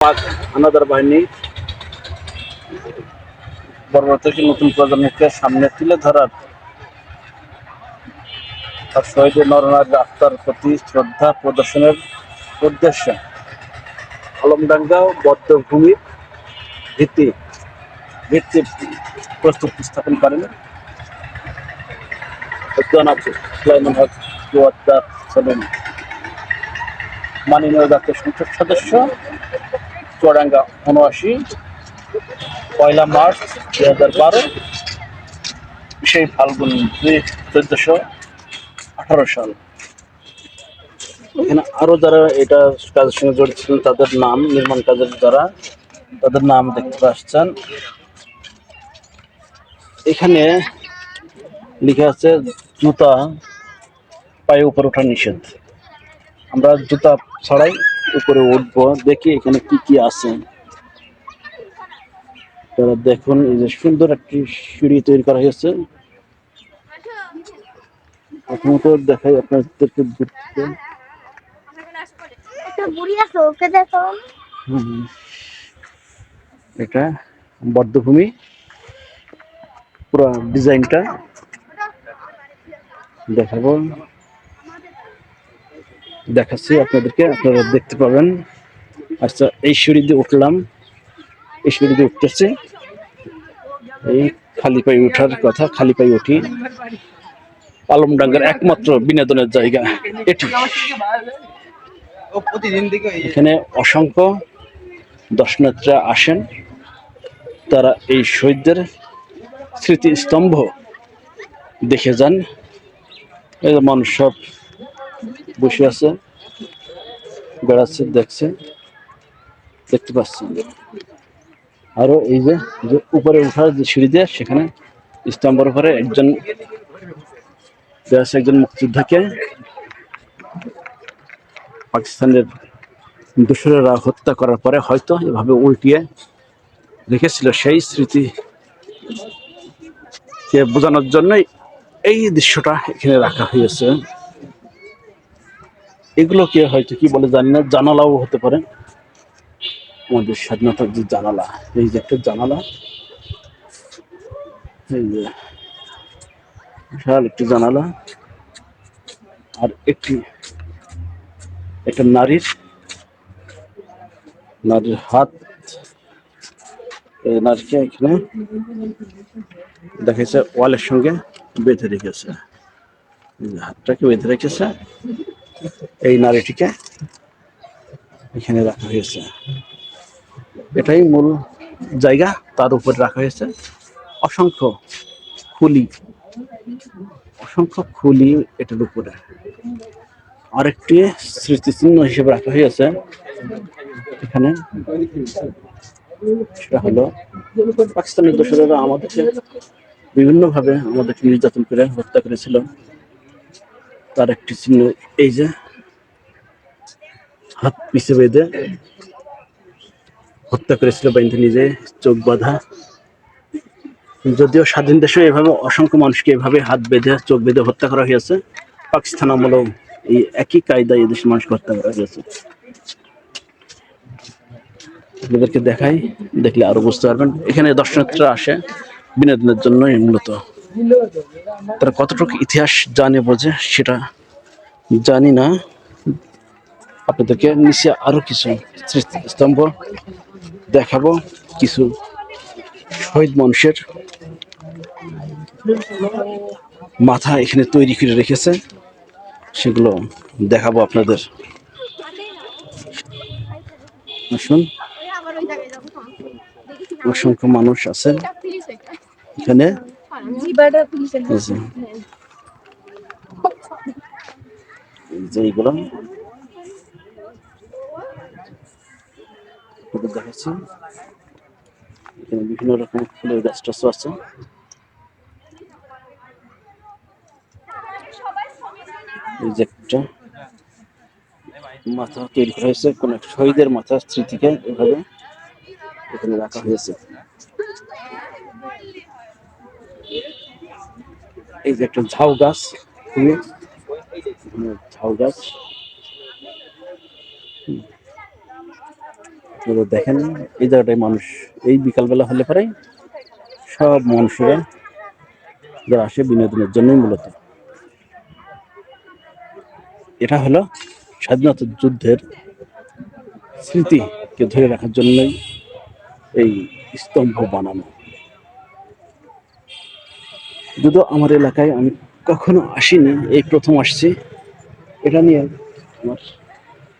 পাক হানাদার বাহিনী। পরবর্তী নতুন প্রজন্মকে সামনে তুলে ধরার আর শহীদের নরনারী আত্মার প্রতি শ্রদ্ধা প্রদর্শনের উদ্দেশ্যে। আলমডাঙ্গা বদ্ধভূমির ভিত্তি ভিত্তি প্রস্তুত স্থাপন করেন জনাব সুলাইমান হক জোয়াদ্দার সেলিম। মাননীয় জাতীয় সংসদ সদস্য চুয়াডাঙ্গা উনআশি পয়লা মার্চ দুই হাজার বারো, সেই ফাল্গুন দুই চোদ্দশো আঠারো সাল। এখানে আরও যারা এটা কাজের সঙ্গে জড়িত ছিলেন, তাদের নাম, নির্মাণ কাজের যারা, তাদের নাম দেখতে পাচ্ছেন। এখানে লিখে আছে, জুতা পায়ে উপরে ওঠা নিষেধ। আমরা জুতা ছাড়াই উপরে উঠবো দেখি এখানে কি কি আছে। তারা দেখুন এই যে সুন্দর একটি সিঁড়ি তৈরি করা হয়েছে। প্রথমত দেখাই আপনাদেরকে দূর থেকে। এটা বদ্ধভূমি। পুরো ডিজাইনটা দেখাবো। দেখাচ্ছি, আপনাদেরকে আপনারা দেখতে পাবেন আচ্ছা এই সিঁড়ি দিয়ে উঠলাম। এই সিঁড়ি দিয়ে উঠতেছে। এই খালি পায়ে ওঠার কথা, খালি পায়ে উঠি। আলমডাঙ্গার একমাত্র বিনোদনের জায়গা এটি। এখানে অসংখ্য দর্শনার্থীরা আসেন। তারা এই শহীদদের স্মৃতিস্তম্ভ দেখে যান। মানুষ সব বসে আছে বেড়াচ্ছে দেখছে দেখতে পাচ্ছেন। আরও এই যে উপরে উঠার যে সিঁড়ি দিয়ে, সেখানে স্তম্ভের উপরে একজন একজন মুক্তিযোদ্ধাকে। পাকিস্তানের দোসরেরা হত্যা করার পরে হয়তো এভাবে উল্টিয়ে রেখেছিল সেই স্মৃতি। কে বোঝানোর জন্যই এই দৃশ্যটা এখানে রাখা হয়েছে। এগুলোকে হয়তো কি বলে জানি না, জানালাও হতে পারে। আমাদের স্বাধীনতার যে জানালা, এই যে একটা জানালা, এই যে বিশাল একটি জানালা আর একটি, একটা নারীর নারীর হাত। নারীকে এখানে দেখেছে ওয়ালের সঙ্গে বেঁধে রেখেছে। হাতটাকে বেঁধে রেখেছে। এই নারীটিকে এখানে রাখা হয়েছে। এটাই মূল জায়গা, তার উপর রাখা হয়েছে। অসংখ্য খুলি অসংখ্য খুলি এটার উপরে। আরেকটি স্মৃতিচিহ্ন হিসেবে রাখা হয়েছে। এখানে সেটা হলো, পাকিস্তানের দোসরেরা আমাদেরকে বিভিন্নভাবে আমাদেরকে নির্যাতন করে হত্যা করেছিল। তার একটি চিহ্ন এই যে, হাত পিছে বেঁধে হত্যা করেছিল বাইন্ধে নিজে চোখ বাঁধা। যদিও স্বাধীন দেশে এভাবে অসংখ্য মানুষকে এভাবে হাত বেঁধে, চোখ বেঁধে হত্যা করা হয়েছে, পাকিস্তান আমলেও এই একই কায়দায় এদেশের মানুষকে হত্যা করা হয়েছে। আপনাদেরকে দেখাই, দেখলে আরও বুঝতে পারবেন। এখানে দর্শনার্থীরা আসে বিনোদনের জন্যই মূলত। তারা কতটুকু ইতিহাস জানে বোঝে সেটা জানি না। আপনাদেরকে নিচে আরও কিছু স্তম্ভ দেখাবো, কিছু শহীদ মানুষের মাথা এখানে তৈরি করে রেখেছে, সেগুলো দেখাবো আপনাদের। আসুন। অসংখ্য মানুষ আছে এখানে। এই যে এইগুলো দেখাচ্ছি। এখানে বিভিন্ন রকম ফুলের গাছ টাছ আছে। এই যে একটা মাথা তৈরি করা হয়েছে। কোন শহীদের মাথা স্মৃতিকে এভাবে এখানে রাখা হয়েছে। এই যে একটা ঝাউ গাছ, খুবই ঝাউ গাছ। দেখেন, এই জায়গাটায় মানুষ, এই বিকালবেলা হলে পরে সব মানুষেরা যারা আসে বিনোদনের জন্যই মূলত। এটা হলো স্বাধীনতা যুদ্ধের স্মৃতিকে ধরে রাখার জন্যই এই স্তম্ভ বানানো। যদিও আমার এলাকায় আমি কখনো আসিনি, এই প্রথম আসছি। এটা নিয়ে আমার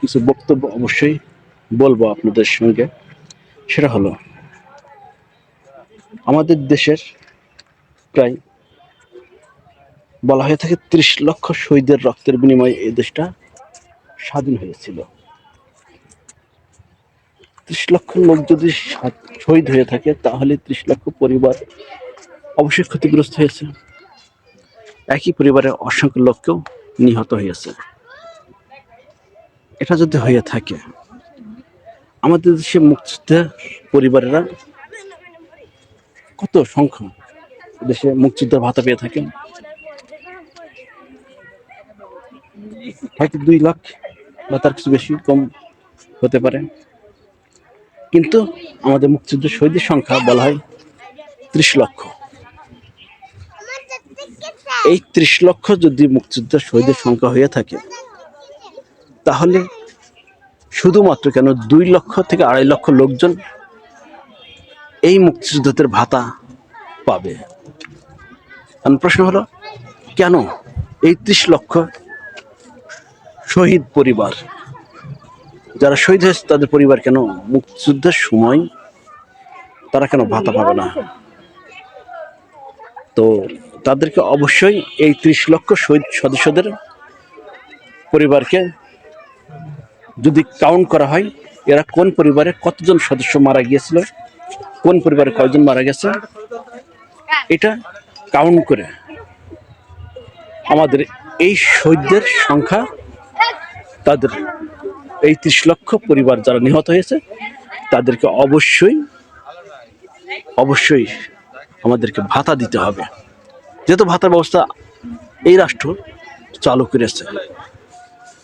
কিছু বক্তব্য অবশ্যই বলব আপনাদের সঙ্গে। সেটা হলো, আমাদের দেশের প্রায় বলা হয়ে থাকে ত্রিশ লক্ষ শহীদের রক্তের বিনিময়ে এই দেশটা স্বাধীন হয়েছিল। ত্রিশ লক্ষ লোক যদি শহীদ হয়ে থাকে, তাহলে ত্রিশ লক্ষ পরিবার অবশ্যই ক্ষতিগ্রস্ত হয়েছে। একই পরিবারের অসংখ্য লোককেও নিহত হয়েছে। এটা যদি হয়ে থাকে, আমাদের দেশে মুক্তিযোদ্ধা পরিবারেরা কত সংখ্যা দেশে মুক্তিযোদ্ধার ভাতা পেয়ে থাকেন হয়তো দুই লাখ বা তার কিছু বেশি কম হতে পারে। কিন্তু আমাদের মুক্তিযুদ্ধ শহীদের সংখ্যা বলা হয় ত্রিশ লক্ষ। এই ত্রিশ লক্ষ যদি মুক্তিযুদ্ধ শহীদের সংখ্যা হয়ে থাকে, তাহলে শুধুমাত্র কেন দুই লক্ষ থেকে আড়াই লক্ষ লোকজন এই মুক্তিযুদ্ধদের ভাতা পাবে? কারণ প্রশ্ন হলো, কেন এই ত্রিশ লক্ষ শহীদ পরিবার, যারা শহীদ হয়েছে তাদের পরিবার কেন মুক্তিযুদ্ধের সময় তারা কেন ভাতা পাবে না? তো তাদেরকে অবশ্যই এই ত্রিশ লক্ষ শহীদ সদস্যদের পরিবারকে যদি কাউন্ট করা হয়, এরা কোন পরিবারে কতজন সদস্য মারা গিয়েছিল, কোন পরিবারে কয়জন মারা গেছে, এটা কাউন্ট করে আমাদের এই শহীদদের সংখ্যা তাদের এই ত্রিশ লক্ষ পরিবার যারা নিহত হয়েছে, তাদেরকে অবশ্যই অবশ্যই আমাদেরকে ভাতা দিতে হবে। যেহেতু ভাতার ব্যবস্থা এই রাষ্ট্র চালু করেছে।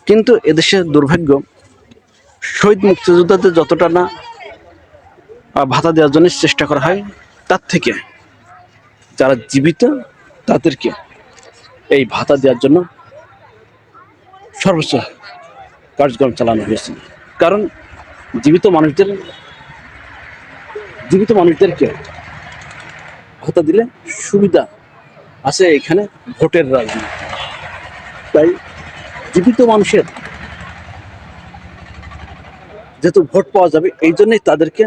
কিন্তু এদেশের দুর্ভাগ্য, শহীদ মুক্তিযোদ্ধাদের যতটা না ভাতা দেওয়ার জন্য চেষ্টা করা হয়, তার থেকে যারা জীবিত, তাদেরকে এই ভাতা দেওয়ার জন্য সর্বোচ্চ কার্যক্রম চালানো হয়েছে। কারণ জীবিত মানুষদের, জীবিত মানুষদেরকে ভাতা দিলে সুবিধা আছে এখানে ভোটের রাজনীতি। তাই জীবিত মানুষের যেহেতু ভোট পাওয়া যাবে, এই জন্যই তাদেরকে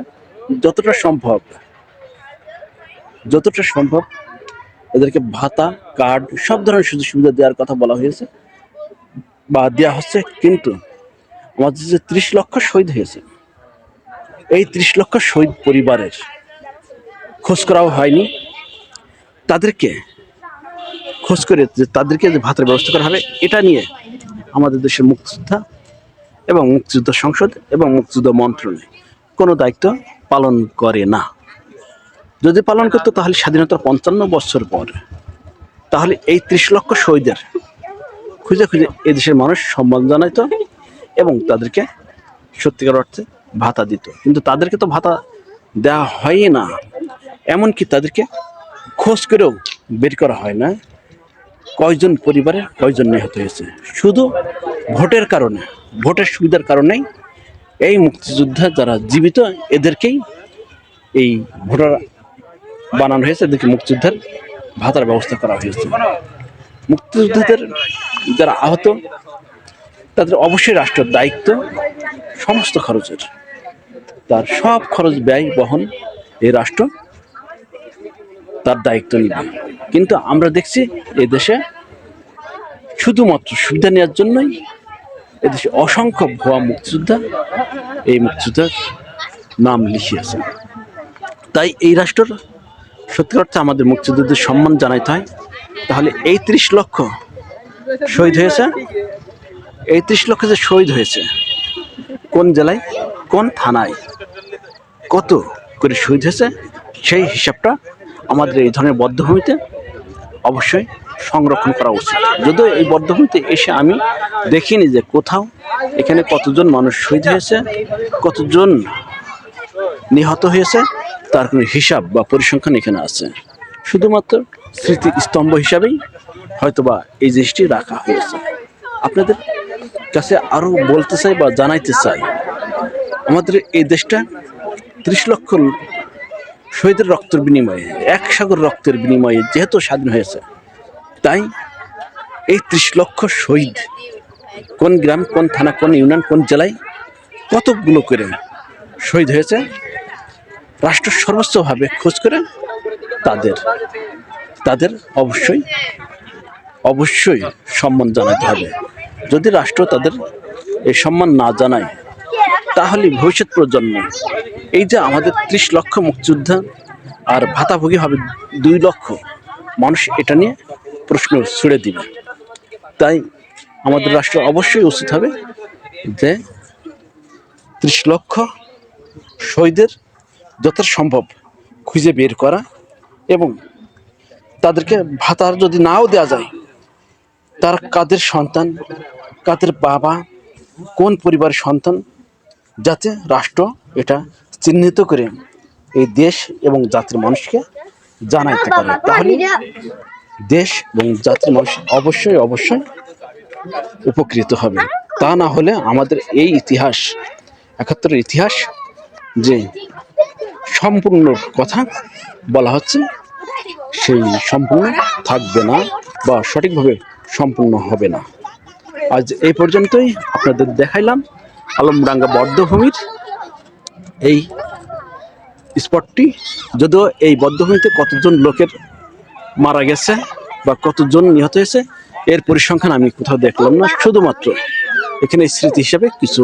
যতটা সম্ভব যতটা সম্ভব এদেরকে ভাতা, কার্ড, সব ধরনের সুযোগ সুবিধা দেওয়ার কথা বলা হয়েছে বা দেওয়া হচ্ছে। কিন্তু আমাদের যে ত্রিশ লক্ষ শহীদ হয়েছে, এই ত্রিশ লক্ষ শহীদ পরিবারের খোঁজ করাও হয়নি। তাদেরকে খোঁজ করে যে তাদেরকে যে ভাতের ব্যবস্থা করা হবে, এটা নিয়ে আমাদের দেশের মুক্তিযোদ্ধা এবং মুক্তিযুদ্ধ সংসদ এবং মুক্তিযুদ্ধ মন্ত্রণে কোনো দায়িত্ব পালন করে না। যদি পালন করতো তাহলে স্বাধীনতার পঞ্চান্ন বছর পর তাহলে এই ত্রিশ লক্ষ শহীদের খুঁজে খুঁজে এদেশের মানুষ সম্মান জানাইতো এবং তাদেরকে সত্যিকার অর্থে ভাতা দিত। কিন্তু তাদেরকে তো ভাতা দেওয়া হয় না। এমনকি তাদেরকে খোঁজ করেও বের করা হয় না। কয়জন পরিবারের কয়জন নিহত হয়েছে? শুধু ভোটের কারণে, ভোটের সুবিধার কারণেই এই মুক্তিযোদ্ধা যারা জীবিত, এদেরকেই এই ভোটার বানানো হয়েছে, এদেরকে মুক্তিযোদ্ধার ভাতার ব্যবস্থা করা হয়েছে। মুক্তিযোদ্ধাদের যারা আহত, তাদের অবশ্যই রাষ্ট্রের দায়িত্ব, সমস্ত খরচের। তার সব খরচ ব্যয় বহন এই রাষ্ট্র দায়িত্ব নিবে। কিন্তু আমরা দেখছি এই দেশে শুধুমাত্র সুবিধা নেওয়ার জন্যই এদেশে অসংখ্য ভুয়া মুক্তিযোদ্ধা এই মুক্তিযোদ্ধার নাম লিখিয়েছে। তাই এই রাষ্ট্রের সত্যি অর্থে আমাদের মুক্তিযোদ্ধাদের সম্মান জানাইতে হয়। তাহলে এই ত্রিশ লক্ষ শহীদ হয়েছে। এই ত্রিশ লক্ষ যে শহীদ হয়েছে, কোন জেলায়, কোন থানায়, কত করে শহীদ হয়েছে সেই হিসাবটা আমাদের এই ধরনের বদ্ধভূমিতে অবশ্যই সংরক্ষণ করা উচিত। যদিও এই বদ্ধভূমিতে এসে আমি দেখিনি যে কোথাও এখানে কতজন মানুষ শহীদ হয়েছে, কতজন নিহত হয়েছে, তার কোনো হিসাব বা পরিসংখ্যান এখানে আছে। শুধুমাত্র স্মৃতি স্তম্ভ হিসাবেই হয়তোবা এই জিনিসটি রাখা হয়েছে। আপনাদের কাছে আরও বলতে চাই বা জানাইতে চাই, আমাদের এই দেশটা ত্রিশ লক্ষ শহীদের রক্তের বিনিময়ে, এক সাগর রক্তের বিনিময়ে যেহেতু স্বাধীন হয়েছে, তাই এই ত্রিশ লক্ষ শহীদ কোন গ্রাম, কোন থানা, কোন ইউনিয়ন, কোন জেলায় কতগুলো করে শহীদ হয়েছে, রাষ্ট্র সর্বোচ্চভাবে খোঁজ করে তাদের তাদের অবশ্যই অবশ্যই সম্মান জানাতে হবে। যদি রাষ্ট্র তাদের এই সম্মান না জানায় তাহলে ভবিষ্যৎ প্রজন্ম। এই যে আমাদের ত্রিশ লক্ষ মুক্তিযোদ্ধা, আর ভাতাভোগী হবে দুই লক্ষ, মানুষ এটা নিয়ে প্রশ্ন ছুড়ে দিবে। তাই আমাদের রাষ্ট্র অবশ্যই উচিত হবে যে ত্রিশ লক্ষ শহীদের যত সম্ভব খুঁজে বের করা এবং তাদেরকে ভাতার যদি নাও দেওয়া যায়, তার কাদের সন্তান, কাদের বাবা, কোন পরিবারের সন্তান যাতে রাষ্ট্র এটা চিহ্নিত করে এই দেশ এবং জাতির মানুষকে জানাইতে পারে। তাহলে দেশ এবং জাতির মানুষ অবশ্যই অবশ্যই উপকৃত হবে। তা না হলে আমাদের এই ইতিহাস একাত্তরের ইতিহাস যে সম্পূর্ণ কথা বলা হচ্ছে সেই সম্পূর্ণ থাকবে না বা সঠিকভাবে সম্পূর্ণ হবে না। আজ এই পর্যন্তই। আপনাদের দেখাইলাম। আলমডাঙ্গা বদ্ধভূমির এই স্পটটি। যদিও এই বদ্ধভূমিতে কতজন লোকের মারা গেছে বা কতজন নিহত হয়েছে, এর পরিসংখ্যান আমি কোথাও দেখলাম না। শুধুমাত্র এখানে স্মৃতি হিসেবে কিছু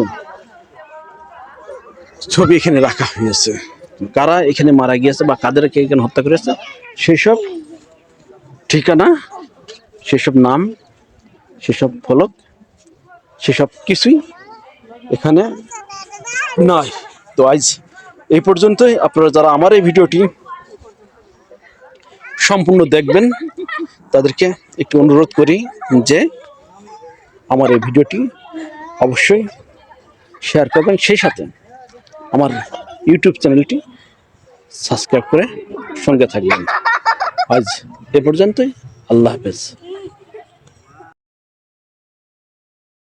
ছবি এখানে রাখা হয়েছে। কারা এখানে মারা গিয়েছে বা কাদেরকে এখানে হত্যা করেছে, সেসব ঠিকানা, সেসব নাম, সেসব ফলক, সেসব কিছুই এখানে নয় তো আজ এই পর্যন্তই। আপনারা যারা আমার এই ভিডিওটি সম্পূর্ণ দেখবেন, তাদেরকে একটু অনুরোধ করি যে আমার এই ভিডিওটি অবশ্যই শেয়ার করবেন। সেই সাথে আমার ইউটিউব চ্যানেলটি সাবস্ক্রাইব করে সঙ্গে থাকবেন। আজ এ পর্যন্তই। আল্লাহ হাফেজ।